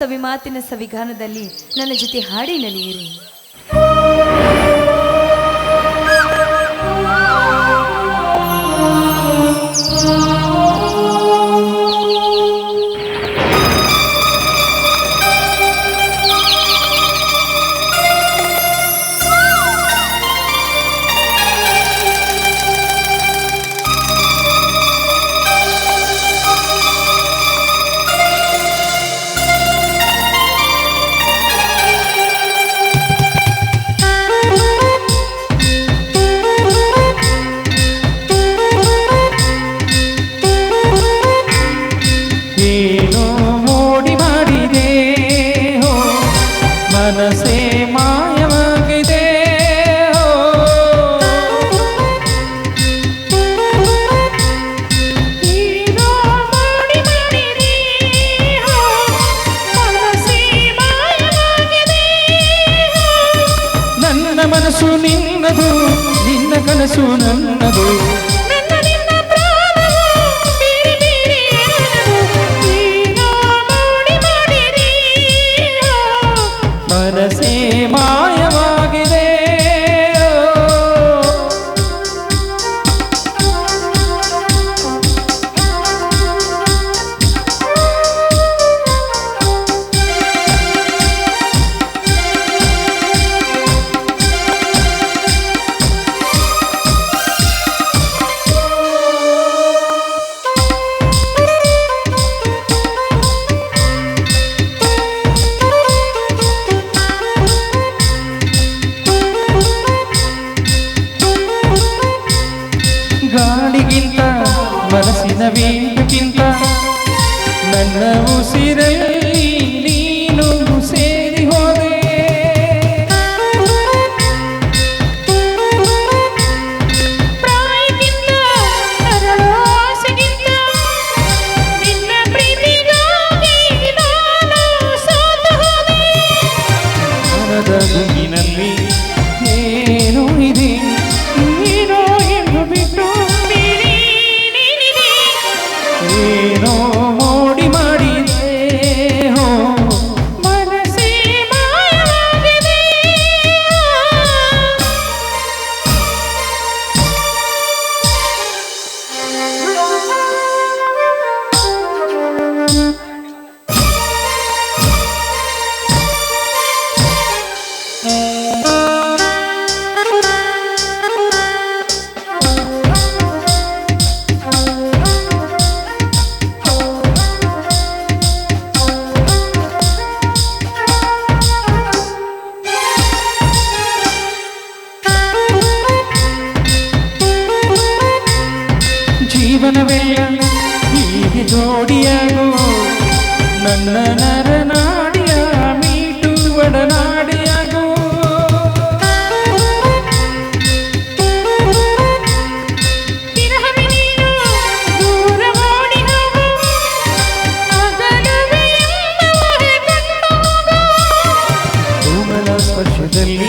ಸವಿ ಮಾತಿನ ಸವಿಗಾನದಲ್ಲಿ ನನ್ನ ಜೊತೆ ಹಾಡಿ ನಲಿಯಿರಿ. ಮನಸ್ಸೇ ಮಾಯವಾಗಿದೆ. ನನ್ನ ಮನಸ್ಸು ನಿನ್ನದು ನಿನ್ನ ಕನಸು ನನ್ನದು. মা എന്ന ഉസിരേ ಕಾಲವೆಲ್ಲ ಹೀಗೆ ಜೋಡಿಯಾಗೋ ನನ್ನ ನರನಾಡಿಯ ಮೀಟು ಒಡನಾಡಿಯಾಗೋ. ಸ್ಪರ್ಶದಲ್ಲಿ